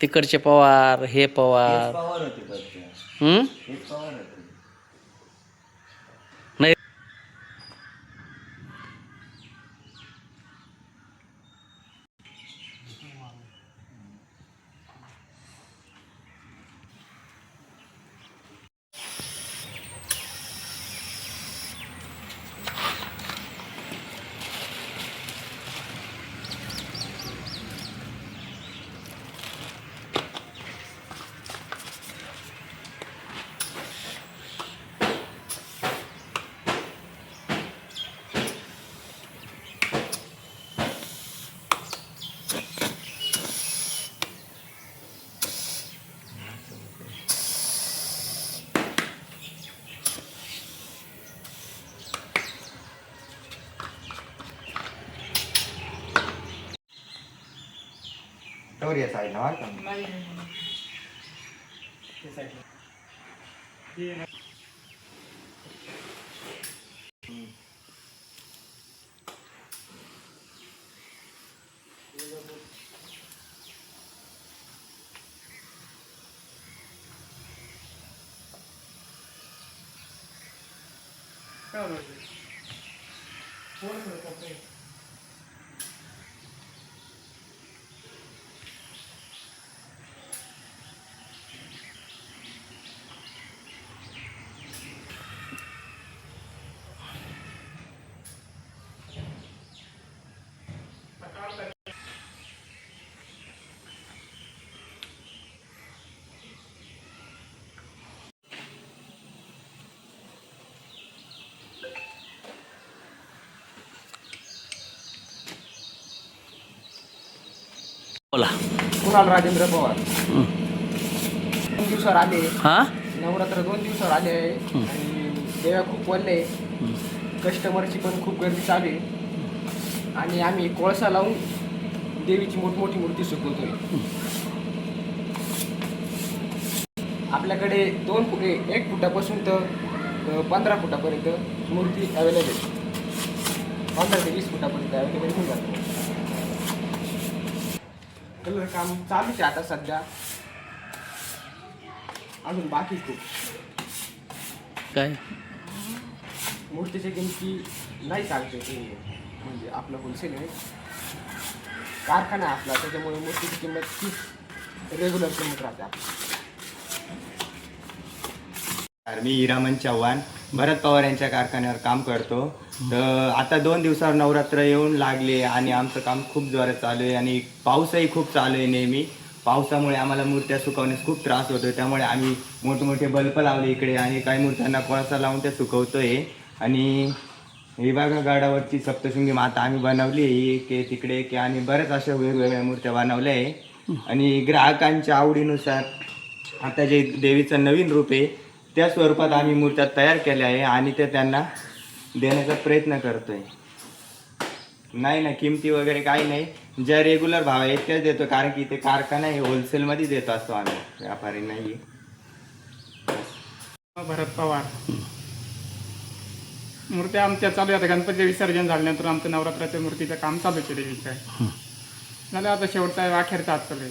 तिकडचे पवार हे पवार. हम्म? ಸ್ಟೋರಿ ಸಾಯಿಲ್ಲ ಆಯ್ತಾ Thank you. कुणाल राजेंद्र पवार. दोन दिवसावर आले. हा? नवरात्र दोन दिवसावर आले आणि देव्या खूप वळले कस्टमरची पण खूप गर्दी चालू आहे. आणि आम्ही कोळसा लावून देवीची मोठमोठी मूर्ती सुकवतोय. आपल्याकडे दोन फुट एक फुटापासून तर पंधरा फुटापर्यंत मूर्ती अवेलेबल आहे. पंधरा ते वीस फुटापर्यंत अवेलेबल काम चालूच आहे आता सध्या. अजून बाकी खूप. काय? मूर्तीची किमती नाही चालते ते म्हणजे आपलं होलसेल आहे कारखाना आपला त्याच्यामुळे मूर्तीची किंमत खूप रेग्युलर किंमत राहते आपली. तर मी हिरामन चव्हाण. भरत पवार यांच्या कारखान्यावर काम करतो. तर आता दोन दिवसावर नवरात्र येऊन लागले आणि आमचं काम खूप जोरात चालू आहे आणि पाऊसही खूप चालू आहे नेहमी. पावसामुळे आम्हाला मूर्त्या सुकवण्यास खूप त्रास होतो त्यामुळे आम्ही मोठमोठे बल्ब लावले इकडे आणि काही मूर्त्यांना कोळसा लावून त्या सुकवतोय. आणि विभागा गडावरची सप्तशृंगी माता आम्ही बनवली आहे. एक तिकडे की आणि बऱ्याच अशा वेगवेगळ्या मूर्त्या बनवल्या आहे. आणि ग्राहकांच्या आवडीनुसार आता जे देवीचं नवीन रूप आहे त्या स्वरूपात आम्ही मूर्त्या तयार केल्या आहे आणि ते त्यांना देण्याचा प्रयत्न करतोय. नाही ना किमती वगैरे काही नाही. ज्या रेग्युलर भाव आहेत त्याच देतो कारण की ते कारखाना आहे होलसेलमध्ये देतो असतो आम्ही. व्यापारी नाही भरत पवार. मूर्त्या आमच्या चालू आहेत. गणपती विसर्जन झाल्यानंतर आमचं नवरात्राच्या मूर्तीचं काम चालू आहे. देवीचं झालं आता शेवटचा अखेरचा हात चालू आहे.